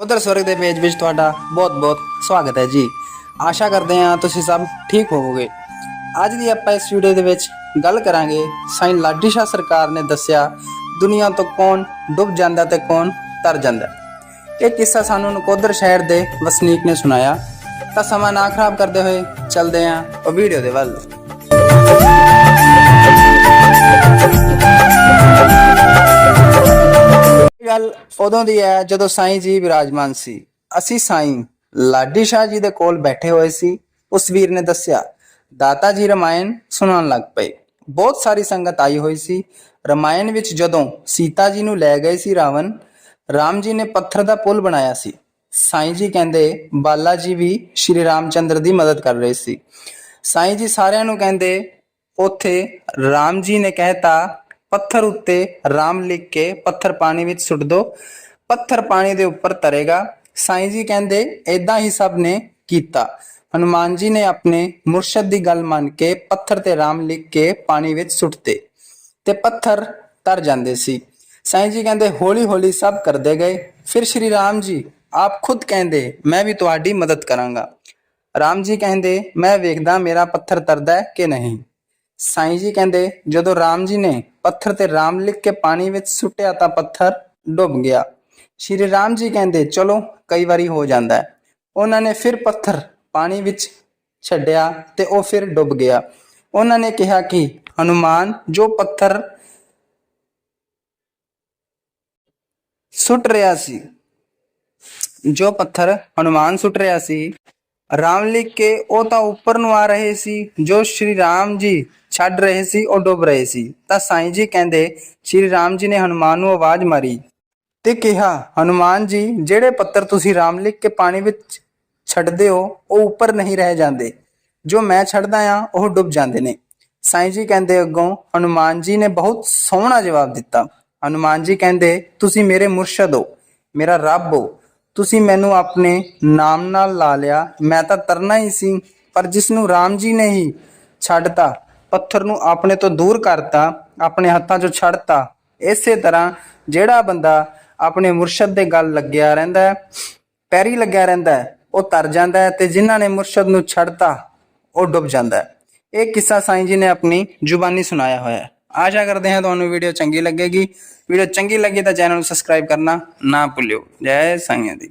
ਉਧਰ ਸਵਰਗ ਦੇ ਪੇਜ ਵਿੱਚ ਤੁਹਾਡਾ ਬਹੁਤ-ਬਹੁਤ ਸਵਾਗਤ ਹੈ ਜੀ। ਆਸ਼ਾ ਕਰਦੇ ਹਾਂ ਤੁਸੀਂ ਸਭ ਠੀਕ ਹੋਵੋਗੇ। ਅੱਜ ਦੀ ਆਪਾਂ ਇਸ ਵੀਡੀਓ ਦੇ ਵਿੱਚ ਗੱਲ ਕਰਾਂਗੇ, ਸਾਈਂ ਲਾਡੀਸ਼ਾਹ ਸਰਕਾਰ ਨੇ ਦੱਸਿਆ, ਦੁਨੀਆ ਤੋਂ ਕੌਣ ਡੁੱਬ ਜਾਂਦਾ ਤੇ ਕੌਣ ਤਰ ਜਾਂਦਾ। ਇਹ ਕਿੱਸਾ ਸਾਨੂੰ ਨਕੋਦਰ ਸ਼ਹਿਰ ਦੇ ਵਸਨੀਕ ਨੇ ਸੁਣਾਇਆ। ਤਾਂ ਸਮਾਂ ਨਾ ਖਰਾਬ ਕਰਦੇ ਹੋਏ ਚੱਲਦੇ ਹਾਂ ਉਹ ਵੀਡੀਓ ਦੇ ਵੱਲ। ਗੱਲ ਉਦੋਂ ਦੀ ਹੈ ਜਦੋਂ ਸਾਈਂ ਜੀ ਵਿਰਾਜਮਾਨ ਸੀ। ਅਸੀਂ ਸਾਈਂ ਲਾਡੀ ਸ਼ਾਹ ਜੀ ਦੇ ਕੋਲ ਬੈਠੇ ਹੋਏ ਸੀ। ਉਸ ਵੀਰ ਨੇ ਦੱਸਿਆ, ਦਾਤਾ ਜੀ, ਰਮਾਇਣ ਸੁਣਾਉਣ ਲੱਗ ਪਏ। ਬਹੁਤ ਸਾਰੀ ਸੰਗਤ ਆਈ ਹੋਈ ਸੀ। ਰਮਾਇਣ ਵਿੱਚ ਜਦੋਂ ਸੀਤਾ ਜੀ ਨੂੰ ਲੈ ਗਏ ਸੀ ਰਾਵਣ, ਰਾਮ ਜੀ ਨੇ ਪੱਥਰ ਦਾ ਪੁਲ ਬਣਾਇਆ ਸੀ। ਸਾਈਂ ਜੀ ਕਹਿੰਦੇ, ਬਾਲਾ ਜੀ ਵੀ ਸ਼੍ਰੀ ਰਾਮਚੰਦਰ ਦੀ ਮਦਦ ਕਰ ਰਹੇ ਸੀ। ਸਾਈਂ ਜੀ ਸਾਰਿਆਂ ਨੂੰ ਕਹਿੰਦੇ, ਉਥੇ ਰਾਮ ਜੀ ਨੇ ਕਹਿਤਾ ਪੱਥਰ ਉੱਤੇ ਰਾਮ ਲਿਖ ਕੇ ਪੱਥਰ ਪਾਣੀ ਵਿੱਚ ਸੁੱਟ ਦੋ। ਪੱਥਰ ਪਾਣੀ ਦੇ ਉੱਪਰ ਤਰੇਗਾ। ਸਾਈਂ ਜੀ ਕਹਿੰਦੇ ਐਦਾਂ ਹੀ ਸਭ ਨੇ ਕੀਤਾ। ਹਨੂਮਾਨ ਜੀ ਨੇ ਆਪਣੇ ਮੁਰਸ਼ਦ ਦੀ ਗੱਲ ਮੰਨ ਕੇ ਪੱਥਰ ਤੇ ਰਾਮ ਲਿਖ ਕੇ ਪਾਣੀ ਵਿੱਚ ਸੁੱਟਤੇ ਤੇ ਪੱਥਰ ਤਰ ਜਾਂਦੇ ਸੀ। ਸਾਈਂ ਜੀ ਕਹਿੰਦੇ ਹੌਲੀ ਹੌਲੀ ਸਭ ਕਰਦੇ ਗਏ। ਫਿਰ ਸ਼੍ਰੀ ਰਾਮ ਜੀ, ਆਪ ਖੁਦ ਕਹਿੰਦੇ, ਮੈਂ ਵੀ ਤੁਹਾਡੀ ਮਦਦ ਕਰਾਂਗਾ ਰਾਮ ਜੀ ਕਹਿੰਦੇ, ਮੈਂ ਵੇਖਦਾ ਮੇਰਾ ਪੱਥਰ ਤਰਦਾ ਕਿ ਨਹੀਂ ਸਾਈਂ ਜੀ ਕਹਿੰਦੇ, ਜਦੋਂ ਰਾਮ ਜੀ ਨੇ ਪੱਥਰ ਤੇ ਰਾਮ ਲਿਖ ਕੇ ਪਾਣੀ ਵਿੱਚ ਸੁੱਟਿਆ ਤਾਂ ਪੱਥਰ ਡੁੱਬ ਗਿਆ। ਸ਼੍ਰੀ ਰਾਮ ਜੀ ਕਹਿੰਦੇ, ਚਲੋ, ਕਈ ਵਾਰੀ ਹੋ ਜਾਂਦਾ ਹੈ। ਉਹਨਾਂ ਨੇ ਫਿਰ ਪੱਥਰ ਪਾਣੀ ਵਿੱਚ ਛੱਡਿਆ ਤੇ ਉਹ ਫਿਰ ਡੁੱਬ ਗਿਆ। ਉਹਨਾਂ ਨੇ ਕਿਹਾ ਕਿ, ਹਨੂਮਾਨ, ਜੋ ਪੱਥਰ ਸੁੱਟ ਰਿਹਾ ਸੀ, ਜੋ ਪੱਥਰ ਹਨੂਮਾਨ ਸੁੱਟ ਰਿਹਾ ਸੀ, ਰਾਮ ਲਿਖ ਕੇ ਉਹ ਤਾਂ ਉੱਪਰ ਨੂੰ ਆ ਰਹੇ ਸੀ, ਜੋ ਸ਼੍ਰੀ ਰਾਮ ਜੀ ਛੱਡ ਰਹੇ ਸੀ, ਉਹ ਡੁੱਬ ਰਹੇ ਸੀ। ਤਾਂ ਸਾਈਂ ਜੀ ਕਹਿੰਦੇ, ਸ਼੍ਰੀ ਰਾਮ ਜੀ ਨੇ ਹਨੂਮਾਨ ਨੂੰ ਆਵਾਜ਼ ਮਾਰੀ ਤੇ ਕਿਹਾ, ਹਨੂਮਾਨ ਜੀ, ਜਿਹੜੇ ਪੱਤਰ ਤੁਸੀਂ ਰਾਮ ਲਿਖ ਕੇ ਪਾਣੀ ਵਿੱਚ ਛੱਡਦੇ ਹੋ, ਉਹ ਉੱਪਰ ਨਹੀਂ ਰਹਿ ਜਾਂਦੇ। ਜੋ ਮੈਂ ਛੱਡਦਾ ਆ, ਉਹ ਡੁੱਬ ਜਾਂਦੇ ਨੇ। ਸਾਈਂ ਜੀ ਕਹਿੰਦੇ ਅੱਗੋਂ, ਹਨੂਮਾਨ ਜੀ ਨੇ ਬਹੁਤ ਸੋਹਣਾ ਜਵਾਬ ਦਿੱਤਾ। ਹਨੂਮਾਨ ਜੀ ਕਹਿੰਦੇ, ਤੁਸੀਂ ਮੇਰੇ ਮੁਰਸ਼ਦ ਹੋ, ਮੇਰਾ ਰੱਬ ਹੋ। ਤੁਸੀਂ ਮੈਨੂੰ ਆਪਣੇ ਨਾਮ ਨਾਲ ਲਾ ਲਿਆ। ਮੈਂ ਤਾਂ ਤਰਨਾ ਹੀ ਸੀ, ਪਰ ਜਿਸ ਨੂੰ ਰਾਮ ਜੀ ਨੇ ਹੀ ਛੱਡਤਾ ਪੱਥਰ ਨੂੰ ਆਪਣੇ ਤੋਂ ਦੂਰ ਕਰਤਾ, ਆਪਣੇ ਹੱਥਾਂ 'ਚੋਂ ਛੱਡਤਾ। ਇਸੇ ਤਰ੍ਹਾਂ ਜਿਹੜਾ ਬੰਦਾ ਆਪਣੇ ਮੁਰਸ਼ਦ ਦੇ ਗੱਲ ਲੱਗਿਆ ਰਹਿੰਦਾ ਪੈਰੀ ਲੱਗਿਆ ਰਹਿੰਦਾ ਉਹ ਤਰ ਜਾਂਦਾ ਹੈ ਤੇ ਜਿਨ੍ਹਾਂ ਨੇ ਮੁਰਸ਼ਦ ਨੂੰ ਛੱਡਤਾ, ਉਹ ਡੁੱਬ ਜਾਂਦਾ ਹੈ। ਇਹ ਕਿੱਸਾ ਸਾਈਂ ਜੀ ਨੇ ਆਪਣੀ ਜ਼ੁਬਾਨੀ ਸੁਣਾਇਆ ਹੋਇਆ ਹੈ। ਆਸ਼ਾ ਕਰਦੇ ਹਾਂ ਤੁਹਾਨੂੰ ਵੀਡੀਓ ਚੰਗੀ ਲੱਗੇਗੀ। ਵੀਡੀਓ ਚੰਗੀ ਲੱਗੇ ਤਾਂ ਚੈਨਲ ਨੂੰ ਸਬਸਕ੍ਰਾਈਬ ਕਰਨਾ ਨਾ ਭੁੱਲਿਓ। ਜੈ ਸਾਈਂ ਦੀ।